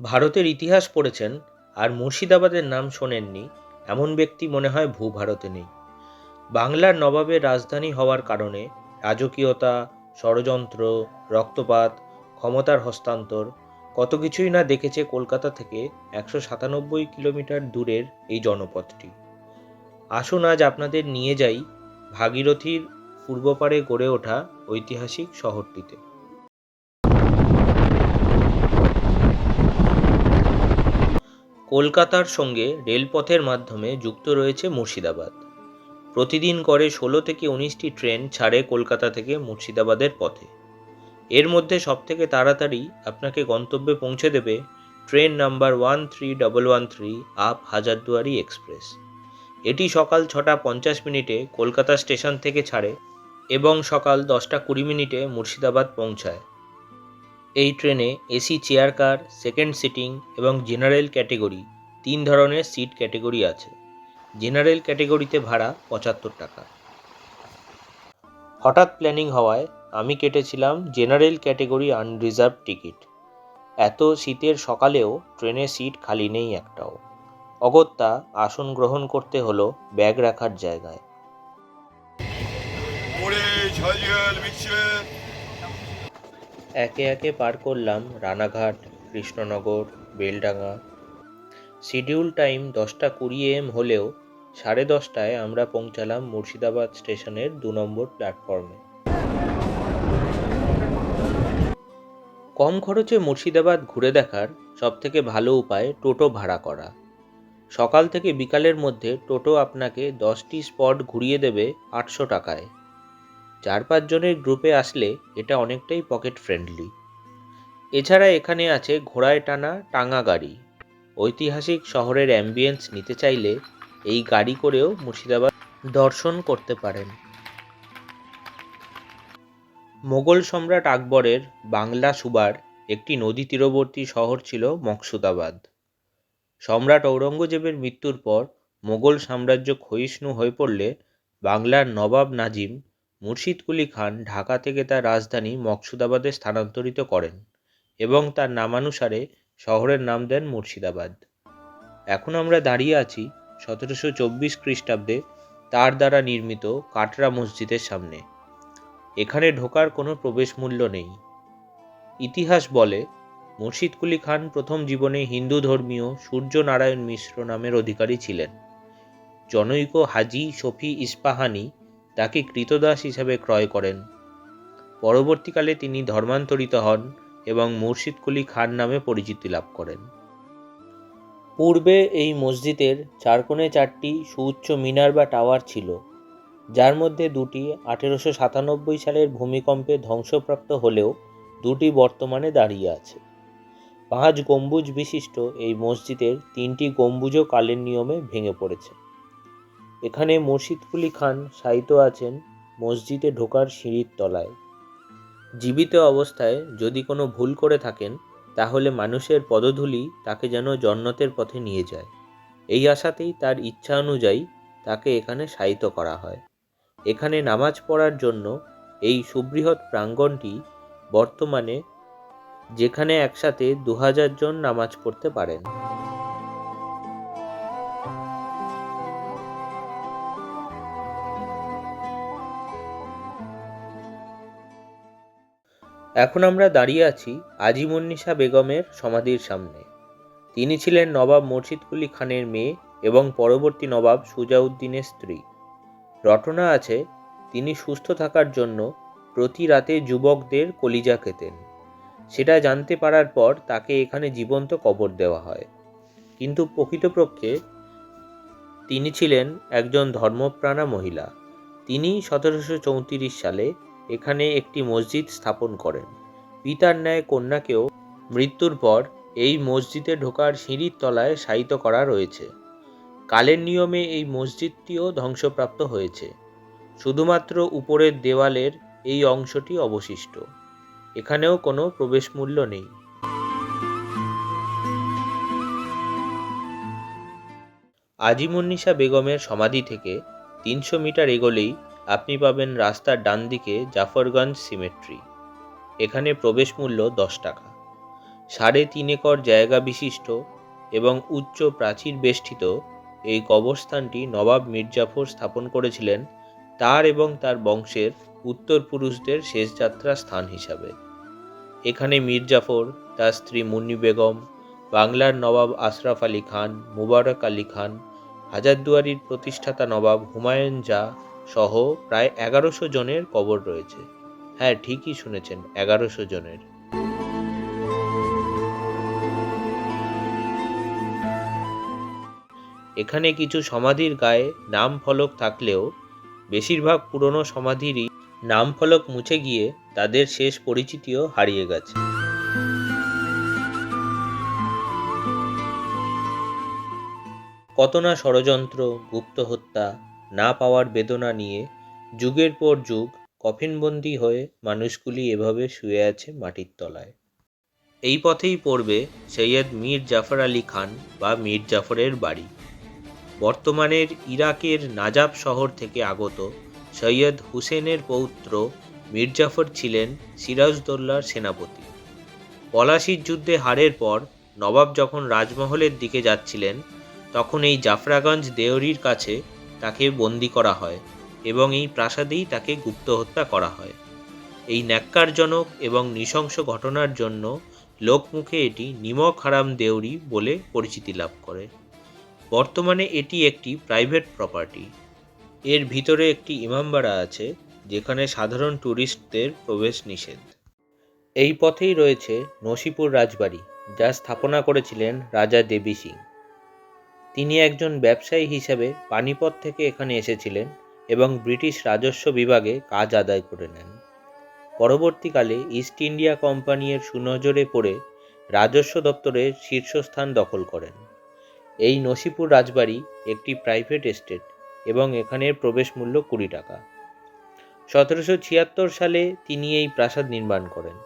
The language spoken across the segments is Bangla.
ভারতের ইতিহাস পড়েছেন আর মুর্শিদাবাদের নাম শোনেননি, এমন ব্যক্তি মনে হয় ভূভারতে নেই। বাংলার নবাবের রাজধানী হওয়ার কারণে রাজকীয়তা, ষড়যন্ত্র, রক্তপাত, ক্ষমতার হস্তান্তর, কত কিছুই না দেখেছে কলকাতা থেকে একশো সাতানব্বই কিলোমিটার দূরের এই জনপদটি আসুন আজ আপনাদের নিয়ে যাই ভাগীরথীর পূর্বপাড়ে গড়ে ওঠা ঐতিহাসিক শহরটিতে। কলকাতার সঙ্গে রেলপথের মাধ্যমে যুক্ত রয়েছে মুর্শিদাবাদ। প্রতিদিন করে ষোলো থেকে উনিশটি ট্রেন ছাড়ে কলকাতা থেকে মুর্শিদাবাদের পথে। এর মধ্যে সবথেকে তাড়াতাড়ি আপনাকে গন্তব্যে পৌঁছে দেবে train number one three double one three up Hazarduari express. এটি সকাল ছটা পঞ্চাশ মিনিটে কলকাতা স্টেশন থেকে ছাড়ে এবং সকাল দশটা কুড়ি মিনিটে মুর্শিদাবাদ পৌঁছায়। এই ট্রেনে AC chair car, second sitting এবং জেনারেল ক্যাটেগরি, তিন ধরনের সিট ক্যাটেগরি আছে। জেনারেল ক্যাটেগরিতে ভাড়া পঁচাত্তর টাকা। হঠাৎ প্ল্যানিং হওয়ায় আমি কেটেছিলাম জেনারেল ক্যাটেগরি আনরিজার্ভ টিকিট। এত শীতের সকালেও ট্রেনে সিট খালি নেই একটাও। অগত্যা আসন গ্রহণ করতে হলো ব্যাগ রাখার জায়গায়। একে একে পার করলাম রানাঘাট, কৃষ্ণনগর, বেলডাঙ্গা। শিডিউল টাইম দশটা কুড়ি এম হলেও সাড়ে দশটায় আমরা পৌঁছালাম মুর্শিদাবাদ স্টেশনের দু নম্বর প্ল্যাটফর্মে। কম খরচে মুর্শিদাবাদ ঘুরে দেখার সবথেকে ভালো উপায় টোটো ভাড়া করা। সকাল থেকে বিকালের মধ্যে টোটো আপনাকে দশটি স্পট ঘুরিয়ে দেবে আটশো টাকায়। চার পাঁচজনের গ্রুপে আসলে এটা অনেকটাই পকেট ফ্রেন্ডলি এছাড়া এখানে আছে ঘোড়ায় টানা টাঙা গাড়ি। ঐতিহাসিক শহরের অ্যাম্বিয়েন্স নিতে চাইলে এই গাড়ি করেও মুর্শিদাবাদ দর্শন করতে পারেন। মোগল সম্রাট আকবরের বাংলা সুবার একটি নদী তীরবর্তী শহর ছিল মকসুদাবাদ। সম্রাট ঔরঙ্গজেবের মৃত্যুর পর মোগল সাম্রাজ্য ক্ষয়িষ্ণু হয়ে পড়লে বাংলার নবাব নাজিম মুর্শিদ কুলি খান ঢাকা থেকে তার রাজধানী মকসুদাবাদে স্থানান্তরিত করেন এবং তার নামানুসারে শহরের নাম দেন মুর্শিদাবাদ। এখন আমরা দাঁড়িয়ে আছি সতেরোশো চব্বিশ খ্রিস্টাব্দে তার দ্বারা নির্মিত কাটরা মসজিদের সামনে। এখানে ঢোকার কোনো প্রবেশ মূল্য নেই। ইতিহাস বলে, মুর্শিদ কুলি খান প্রথম জীবনে হিন্দু ধর্মীয় সূর্য নারায়ণ মিশ্র নামের অধিকারী ছিলেন। জনৈক হাজি শফি ইস্পাহানি তাকে কৃতদাস হিসাবে ক্রয় করেন। পরবর্তীকালে তিনি ধর্মান্তরিত হন এবং মুর্শিদ কুলি খান নামে পরিচিতি লাভ করেন। পূর্বে এই মসজিদের চারকোণে চারটি সুউচ্চ মিনার বা টাওয়ার ছিল, যার মধ্যে দুটি আঠেরোশো সাতানব্বই সালের ভূমিকম্পে ধ্বংসপ্রাপ্ত হলেও দুটি বর্তমানে দাঁড়িয়ে আছে। পাঁচ গম্বুজ বিশিষ্ট এই মসজিদের তিনটি গম্বুজও কালের নিয়মে ভেঙে পড়েছে। এখানে মুর্শিদ কুলি খান শায়িত আছেন মসজিদে ঢোকার সিঁড়ির তলায়। জীবিত অবস্থায় যদি কোনো ভুল করে থাকেন, তাহলে মানুষের পদধূলি তাকে যেন জন্নতের পথে নিয়ে যায়। এই আশাতেই তার ইচ্ছা অনুযায়ী তাকে এখানে শায়িত করা হয়। এখানে নামাজ পড়ার জন্য এই সুবৃহৎ প্রাঙ্গণটি বর্তমানে যেখানে একসাথে দু হাজার জন নামাজ পড়তে পারেন। এখন আমরা দাঁড়িয়ে আছি আজিমুন্নিসা বেগমের সমাধির সামনে। তিনি ছিলেন নবাব মুর্শিদ কুলি খানের মেয়ে এবং পরবর্তী নবাব সুজাউদ্দিনের স্ত্রী। রটনা আছে, তিনি সুস্থ থাকার জন্য প্রতি রাতে যুবকদের কলিজা খেতেন। সেটা জানতে পারার পর তাকে এখানে জীবন্ত কবর দেওয়া হয়। কিন্তু প্রকৃতপক্ষে তিনি ছিলেন একজন ধর্মপ্রাণা মহিলা। তিনি সতেরোশো চৌত্রিশ সালে এখানে একটি মসজিদ স্থাপন করেন। পিতার ন্যায় কন্যাকেও মৃত্যুর পর এই মসজিদে ঢোকার সিঁড়ির তলায় শায়িত করা রয়েছে। কালের নিয়মে এই মসজিদটিও ধ্বংসপ্রাপ্ত হয়েছে। শুধুমাত্র উপরের দেওয়ালের এই অংশটি অবশিষ্ট। এখানেও কোনো প্রবেশ মূল্য নেই। আজিমুন্নিসা বেগমের সমাধি থেকে তিনশো মিটার এগোলেই আপনি পাবেন রাস্তার ডান দিকে জাফরগঞ্জ সিমেট্রি। এখানে প্রবেশ মূল্য দশ টাকা। সাড়ে তিন একর জায়গা বিশিষ্ট এবং উচ্চ প্রাচীর বেষ্টিত এই কবরস্থানটি নবাব মির্জাফর স্থাপন করেছিলেন তার এবং তার বংশের উত্তর পুরুষদের শেষ যাত্রা স্থান হিসাবে। এখানে মির্জাফর, তার স্ত্রী মুন্নি বেগম, বাংলার নবাব আশরাফ আলী খান, মুবারক আলী খান, হাজারদুয়ারির প্রতিষ্ঠাতা নবাব হুমায়ুন জা সহ প্রায় এগারোশো জনের কবর রয়েছে। হ্যাঁ ঠিকই শুনেছেন, এগারোশো জনের। এখানে কিছু সমাধির গায়ে নাম ফলক থাকলেও বেশিরভাগ পুরনো সমাধিরই নাম ফলক মুছে গিয়ে তাদের শেষ পরিচিতিও হারিয়ে গেছে। কত না ষড়যন্ত্র, গুপ্ত হত্যা না পাওয়ার বেদনা নিয়ে যুগের পর যুগ কফিনবন্দি হয়ে মানুষগুলি এভাবে শুয়ে আছে মাটির তলায়। এই পথেই পড়বে সৈয়দ মীর জাফর আলী খান বা মীর জাফরের বাড়ি। বর্তমানের ইরাকের নাজাব শহর থেকে আগত সৈয়দ হুসেনের পৌত্র মির্জাফর ছিলেন সিরাজদৌল্লার সেনাপতি। পলাশির যুদ্ধে হারের পর নবাব যখন রাজমহলের দিকে যাচ্ছিলেন, তখন এই জাফরাগঞ্জ দেওরির কাছে তাকে বন্দি করা হয় এবং এই প্রাসাদেই তাকে গুপ্ত হত্যা করা হয়। এই ন্যাক্কারজনক এবং নৃশংস ঘটনার জন্য লোকমুখে এটি নিমক হারাম দেউরি বলে পরিচিতি লাভ করে। বর্তমানে এটি একটি প্রাইভেট প্রপার্টি। এর ভিতরে একটি ইমামবাড়া আছে, যেখানে সাধারণ ট্যুরিস্টদের প্রবেশ নিষেধ। এই পথেই রয়েছে নসিপুর রাজবাড়ি, যা স্থাপনা করেছিলেন রাজা দেবী সিং। তিনি একজন ব্যবসায়ী হিসেবে পানিপথ থেকে এখানে এসেছিলেন এবং ব্রিটিশ রাজস্ব বিভাগে কাজ আদায় করে নেন। পরবর্তীকালে ইস্ট ইন্ডিয়া কোম্পানির সুনজরে পড়ে রাজস্ব দপ্তরের শীর্ষস্থান দখল করেন। এই নসিপুর রাজবাড়ি একটি প্রাইভেট এস্টেট এবং এখানের প্রবেশ মূল্য কুড়ি টাকা। সতেরোশো ছিয়াত্তর সালে তিনি এই প্রাসাদ নির্মাণ করেন।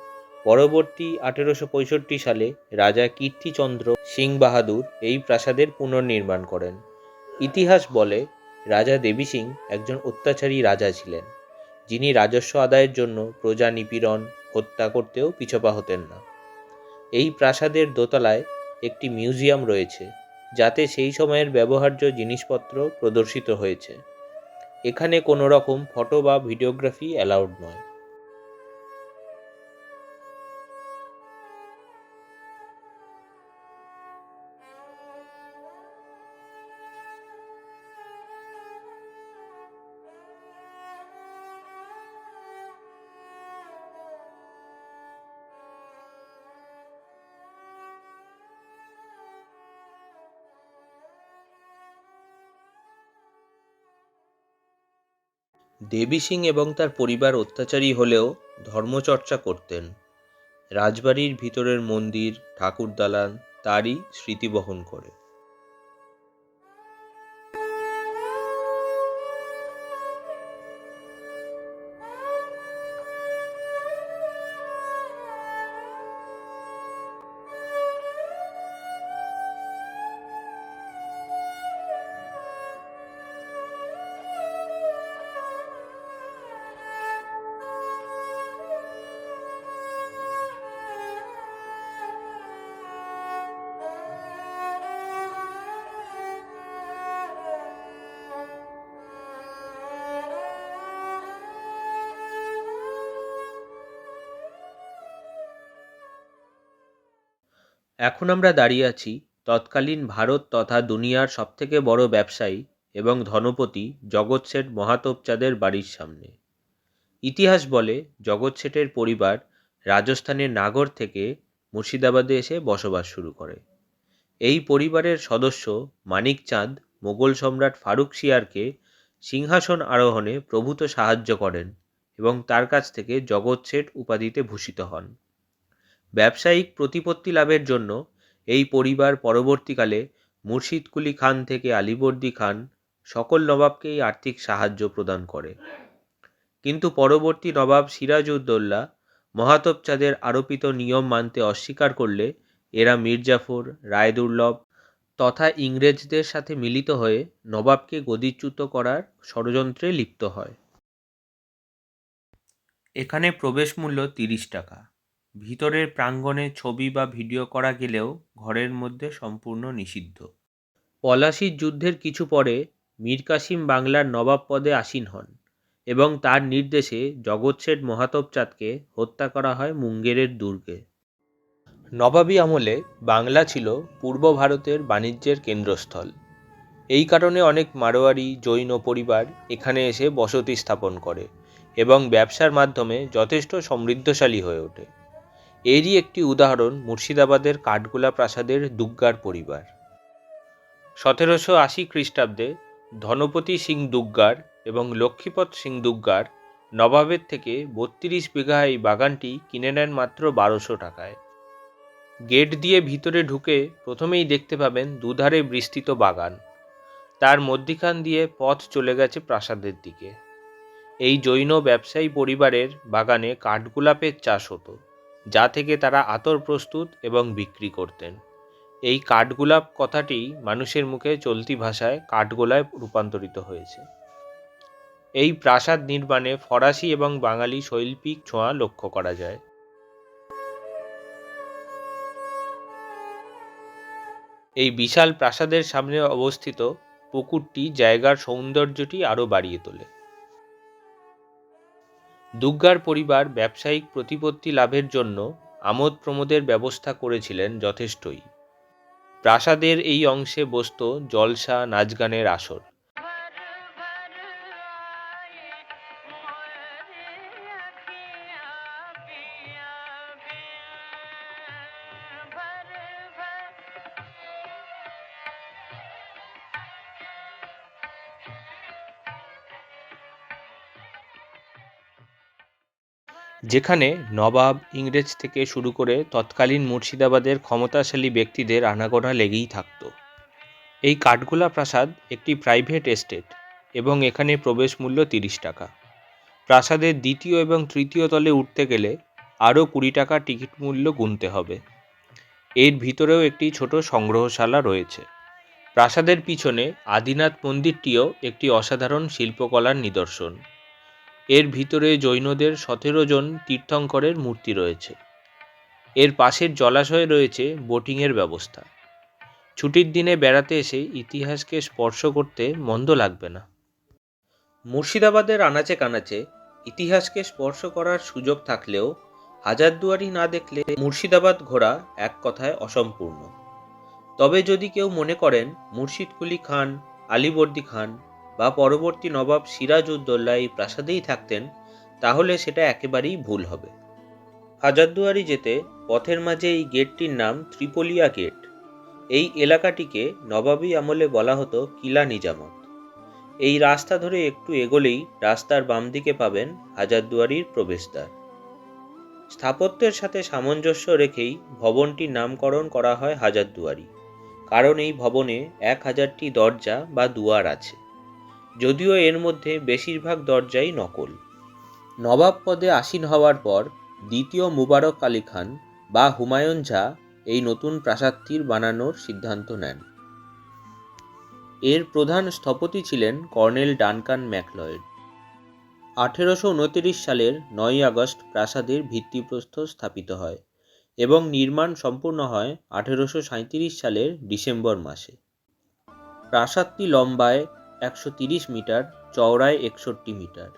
পরবর্তী আঠেরোশো পঁয়ষট্টি সালে রাজা কীর্তিচন্দ্র সিং বাহাদুর এই প্রাসাদের পুনর্নির্মাণ করেন। ইতিহাস বলে রাজা দেবী সিং একজন অত্যাচারী রাজা ছিলেন, যিনি রাজস্ব আদায়ের জন্য প্রজা নিপীড়ন হত্যা করতেও পিছপা হতেন না। এই প্রাসাদের দোতলায় একটি মিউজিয়াম রয়েছে, যাতে সেই সময়ের ব্যবহার্য জিনিসপত্র প্রদর্শিত হয়েছে। এখানে কোনো রকম ফটো বা ভিডিওগ্রাফি অ্যালাউড নয়। দেবী সিং এবং তার পরিবার অত্যাচারী হলেও ধর্মচর্চা করতেন। রাজবাড়ির ভিতরের মন্দির ঠাকুর দালান তারই স্মৃতি বহন করে। এখন আমরা দাঁড়িয়ে আছি তৎকালীন ভারত তথা দুনিয়ার সবথেকে বড় ব্যবসায়ী এবং ধনপতি জগৎ শেঠ মহাতোপ চাঁদের বাড়ির সামনে। ইতিহাস বলে জগৎ শেঠের পরিবার রাজস্থানের নাগর থেকে মুর্শিদাবাদে এসে বসবাস শুরু করে। এই পরিবারের সদস্য মানিক চাঁদ, মোগল সম্রাট ফারুক শিয়ারকে সিংহাসন আরোহণে প্রভূত সাহায্য করেন এবং তার কাছ থেকে জগৎ শেঠ উপাধিতে ভূষিত হন। ব্যবসায়িক প্রতিপত্তি লাভের জন্য এই পরিবার পরবর্তীকালে মুর্শিদ কুলি খান থেকে আলিবর্দী খান সকল নবাবকেই আর্থিক সাহায্য প্রদান করে। কিন্তু পরবর্তী নবাব সিরাজউদ্দৌলা মহাতব চাঁদের আরোপিত নিয়ম মানতে অস্বীকার করলে এরা মীরজাফর, রায়দুর্লভ তথা ইংরেজদের সাথে মিলিত হয়ে নবাবকে গদিচ্যুত করার ষড়যন্ত্রে লিপ্ত হয়। এখানে প্রবেশ মূল্য তিরিশ টাকা। ভিতরের প্রাঙ্গণে ছবি বা ভিডিও করা গেলেও ঘরের মধ্যে সম্পূর্ণ নিষিদ্ধ। পলাশির যুদ্ধের কিছু পরে মীর কাসিম বাংলার নবাব পদে আসীন হন এবং তার নির্দেশে জগৎ শেঠ মহাতব চাঁদকে হত্যা করা হয় মুঙ্গেরের দুর্গে। নবাবী আমলে বাংলা ছিল পূর্ব ভারতের বাণিজ্যের কেন্দ্রস্থল। এই কারণে অনেক মারোয়ারি, জৈন পরিবার এখানে এসে বসতি স্থাপন করে এবং ব্যবসার মাধ্যমে যথেষ্ট সমৃদ্ধশালী হয়ে ওঠে। এরই একটি উদাহরণ মুর্শিদাবাদের কাঠগোলা প্রাসাদের দুগ্গার পরিবার। সতেরোশো আশি খ্রিস্টাব্দে ধনপতি সিং দুগ্গার এবং লক্ষ্মীপদ সিং দুগ্গার নবাবের থেকে বত্রিশ বিঘা এই বাগানটি কিনে নেন মাত্র বারোশো টাকায়। গেট দিয়ে ভিতরে ঢুকে প্রথমেই দেখতে পাবেন দুধারে বিস্তৃত বাগান। তার মধ্যিখান দিয়ে পথ চলে গেছে প্রাসাদের দিকে। এই জৈন ব্যবসায়ী পরিবারের বাগানে কাঠগোলাপের চাষ হতো। যা থেকে তারা আতর প্রস্তুত এবং বিক্রি করতেন। এই কাঠগোলাপ কথাটি মানুষের মুখে চলতি ভাষায় কাঠগোলায় রূপান্তরিত হয়েছে। এই প্রাসাদ নির্মাণে ফরাসি এবং বাঙালি শৈল্পিক ছোঁয়া লক্ষ্য করা যায়। এই বিশাল প্রাসাদের সামনে অবস্থিত পুকুরটি জায়গার সৌন্দর্যটি আরও বাড়িয়ে তোলে। দুগ্গার পরিবার ব্যবসায়িক প্রতিপত্তি লাভের জন্য আমোদ প্রমোদের ব্যবস্থা করেছিলেন যথেষ্টই। প্রাসাদের এই অংশে বসত জলসা নাচ গানের আসর। যেখানে নবাব ইংরেজ থেকে শুরু করে তৎকালীন মুর্শিদাবাদের ক্ষমতাশালী ব্যক্তিদের আনাগোনা লেগেই থাকত। এই কাঠগোলা প্রাসাদ একটি প্রাইভেট এস্টেট এবং এখানে প্রবেশ মূল্য তিরিশ টাকা। প্রাসাদের দ্বিতীয় এবং তৃতীয় তলে উঠতে গেলে আরও কুড়ি টাকা টিকিট মূল্য গুনতে হবে। এর ভিতরেও একটি ছোট সংগ্রহশালা রয়েছে। প্রাসাদের পিছনে আদিনাথ মন্দিরটিও একটি অসাধারণ শিল্পকলার নিদর্শন। এর ভিতরে জৈনদের সতেরো জন তীর্থঙ্করের মূর্তি রয়েছে। এর পাশের জলাশয়ে রয়েছে বোটিংয়ের ব্যবস্থা। ছুটির দিনে বেড়াতে এসে ইতিহাসকে স্পর্শ করতে মন্দ লাগবে না। মুর্শিদাবাদের আনাচে কানাচে ইতিহাসকে স্পর্শ করার সুযোগ থাকলেও হাজারদুয়ারি না দেখলে মুর্শিদাবাদ ঘোরা এক কথায় অসম্পূর্ণ। তবে যদি কেউ মনে করেন মুর্শিদকুলি খান, আলীবর্দী খান বা পরবর্তী নবাব সিরাজউদ্দৌলা এই প্রাসাদেই থাকতেন, তাহলে সেটা একেবারেই ভুল হবে। হাজারদুয়ারি যেতে পথের মাঝে এই গেটটির নাম ত্রিপলিয়া গেট। এই এলাকাটিকে নবাবী আমলে বলা হতো কিলা নিজামত। এই রাস্তা ধরে একটু এগোলেই রাস্তার বাম দিকে পাবেন হাজারদুয়ারির প্রবেশদ্বার। স্থাপত্যের সাথে সামঞ্জস্য রেখেই ভবনটির নামকরণ করা হয় হাজারদুয়ারি। কারণ এই ভবনে এক হাজারটি দরজা বা দুয়ার আছে। যদিও এর মধ্যে বেশিরভাগ দরজাই নকল। নবাব পদে আসীন হওয়ার পর দ্বিতীয় মুবারক আলী খান বা হুমায়ুন ঝা এই নতুন প্রাসাদটির বানানোর সিদ্ধান্ত নেন। এর প্রধান স্থপতি ছিলেন কর্নেল ডানকান ম্যাকলয়েড। আঠেরোশো উনতিরিশ সালের নয় আগস্ট প্রাসাদের ভিত্তিপ্রস্তর স্থাপিত হয় এবং নির্মাণ সম্পূর্ণ হয় আঠেরোশো সাঁইত্রিশ সালের ডিসেম্বর মাসে। প্রাসাদটি লম্বায় একশো তিরিশ মিটার, চওড়ায় একষট্টি মিটার।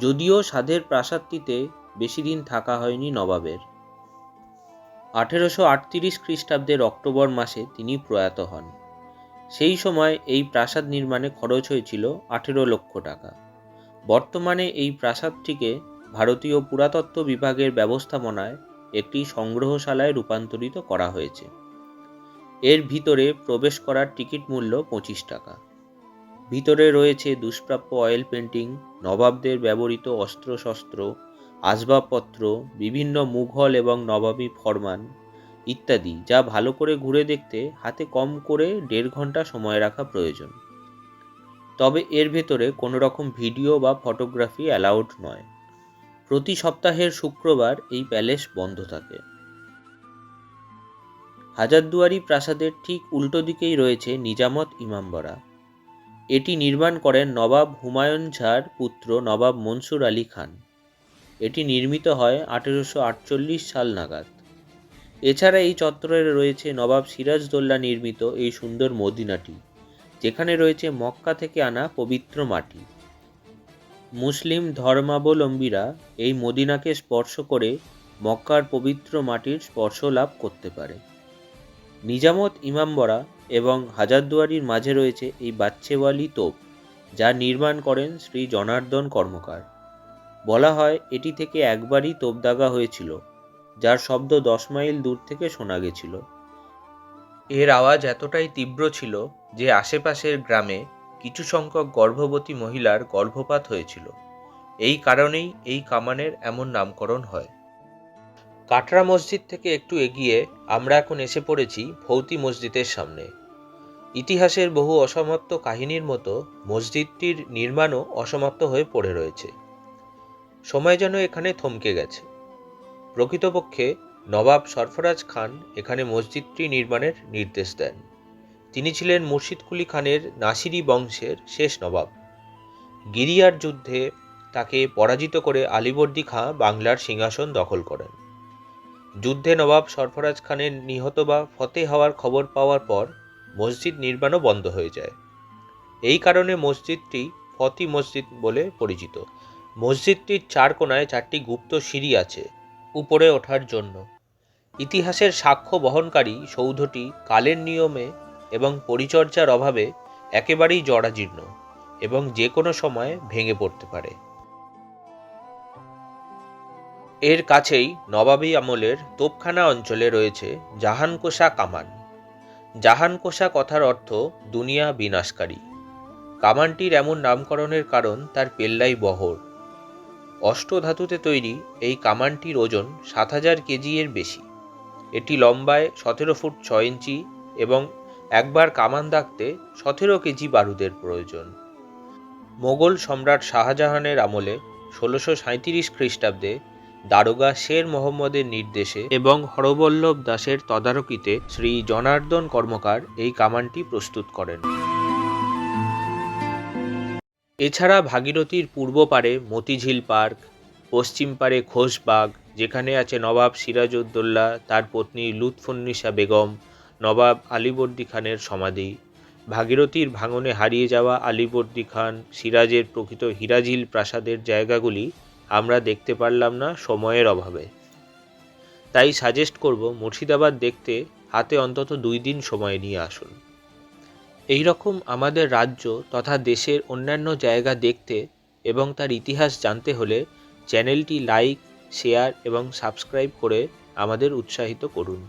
যদিও সাধের প্রাসাদটিতে বেশি দিন থাকা হয়নি নবাবের। আঠেরোশো আটত্রিশ খ্রিস্টাব্দের অক্টোবর মাসে তিনি প্রয়াত হন। সেই সময় এই প্রাসাদ নির্মাণে খরচ হয়েছিল আঠেরো লক্ষ টাকা। বর্তমানে এই প্রাসাদটিকে ভারতীয় পুরাতত্ত্ব বিভাগের ব্যবস্থাপনায় একটি সংগ্রহশালায় রূপান্তরিত করা হয়েছে। এর ভিতরে প্রবেশ করার টিকিট মূল্য পঁচিশ টাকা। ভিতরে রয়েছে দুষ্প্রাপ্য অয়েল পেন্টিং নবাবদের ব্যবহৃত অস্ত্রশস্ত্র, আসবাবপত্র, বিভিন্ন মুঘল এবং নবাবী ফরমান ইত্যাদি, যা ভালো করে ঘুরে দেখতে, হাতে কম করে দেড় ঘণ্টা সময় রাখা প্রয়োজন। তবে এর ভেতরে কোনো রকম ভিডিও বা ফটোগ্রাফি অ্যালাউড নয়। প্রতি সপ্তাহের শুক্রবার এই প্যালেস বন্ধ থাকে। হাজারদুয়ারি প্রাসাদের ঠিক উল্টো দিকেই রয়েছে নিজামত ইমামবাড়া। এটি নির্মাণ করেন নবাব হুমায়ুন ঝার পুত্র নবাব মনসুর আলী খান। এটি নির্মিত হয় আঠেরোশো আটচল্লিশ সাল নাগাদ। এছাড়া এই চত্বরে রয়েছে নবাব সিরাজদৌল্লা নির্মিত এই সুন্দর মদিনাটি, যেখানে রয়েছে মক্কা থেকে আনা পবিত্র মাটি। মুসলিম ধর্মাবলম্বীরা এই মদিনাকে স্পর্শ করে মক্কার পবিত্র মাটির স্পর্শ লাভ করতে পারে। নিজামত ইমামবরা এবং হাজারদুয়ারির মাঝে রয়েছে এই বাচ্চেওয়ালি তোপ, যা নির্মাণ করেন শ্রী জনার্দন কর্মকার। বলা হয়, এটি থেকে একবারই তোপদাগা হয়েছিল, যার শব্দ দশ মাইল দূর থেকে শোনা গেছিল। এর আওয়াজ এতটাই তীব্র ছিল যে আশেপাশের গ্রামে কিছু সংখ্যক গর্ভবতী মহিলার গর্ভপাত হয়েছিল। এই কারণেই এই কামানের এমন নামকরণ হয়। কাটরা মসজিদ থেকে একটু এগিয়ে আমরা এখন এসে পড়েছি ভৌতি মসজিদের সামনে। ইতিহাসের বহু অসমাপ্ত কাহিনীর মতো মসজিদটির নির্মাণও অসমাপ্ত হয়ে পড়ে রয়েছে। সময় যেন এখানে থমকে গেছে। প্রকৃতপক্ষে নবাব সরফরাজ খান এখানে মসজিদটি নির্মাণের নির্দেশ দেন। তিনি ছিলেন মুর্শিদকুলি খানের নাসিরি বংশের শেষ নবাব। গিরিয়ার যুদ্ধে তাকে পরাজিত করে আলিবর্দী খাঁ বাংলার সিংহাসন দখল করেন। যুদ্ধে নবাব সরফরাজ খানের নিহত বা ফতে হওয়ার খবর পাওয়ার পর মসজিদ নির্মাণও বন্ধ হয়ে যায়। এই কারণে মসজিদটি ফতি মসজিদ বলে পরিচিত। মসজিদটির চার কোণায় চারটি গুপ্ত সিঁড়ি আছে উপরে ওঠার জন্য। ইতিহাসের সাক্ষ্য বহনকারী সৌধটি কালের নিয়মে এবং পরিচর্যার অভাবে একেবারেই জরাজীর্ণ এবং যে কোনো সময় ভেঙে পড়তে পারে। এর কাছেই নবাবী আমলের তোপখানা অঞ্চলে রয়েছে জাহানকোষা কামান। জাহানকোষা কথার অর্থ দুনিয়া বিনাশকারী। কামানটির এমন নামকরণের কারণ তার পেল্লাই বহর। অষ্টধাতুতে তৈরি এই কামানটির ওজন সাত হাজার কেজি এর বেশি। এটি লম্বায় সতেরো ফুট ছয় ইঞ্চি এবং একবার কামান দাগতে সতেরো কেজি বারুদের প্রয়োজন। মোগল সম্রাট শাহজাহানের আমলে ষোলোশো সাঁইত্রিশ খ্রিস্টাব্দে দারোগা শের মোহাম্মদের নির্দেশে এবং হরবল্লভ দাসের তদারকিতে শ্রী জনার্দন কর্মকার এই কামানটি প্রস্তুত করেন। এছাড়া ভাগীরথীর পূর্ব পারে মতিঝিল পার্ক, পশ্চিম পারে ঘোষবাগ, যেখানে আছে নবাব সিরাজউদ্দৌলা, তার পত্নী লুৎফুন্নিসা বেগম, নবাব আলীবর্দী খানের সমাধি। ভাগীরথীর ভাঙনে হারিয়ে যাওয়া আলীবর্দী খান সিরাজের প্রকৃত হিরাঝিল প্রাসাদের জায়গাগুলি আমরা দেখতে পারলাম না সময়ের অভাবে। তাই সাজেস্ট করব মুর্শিদাবাদ দেখতে হাতে অন্তত দুই দিন সময় নিয়ে আসুন। এই রকম আমাদের রাজ্য তথা দেশের অন্যান্য জায়গা দেখতে এবং তার ইতিহাস জানতে হলে চ্যানেলটি লাইক, শেয়ার এবং সাবস্ক্রাইব করে আমাদের উৎসাহিত করুন।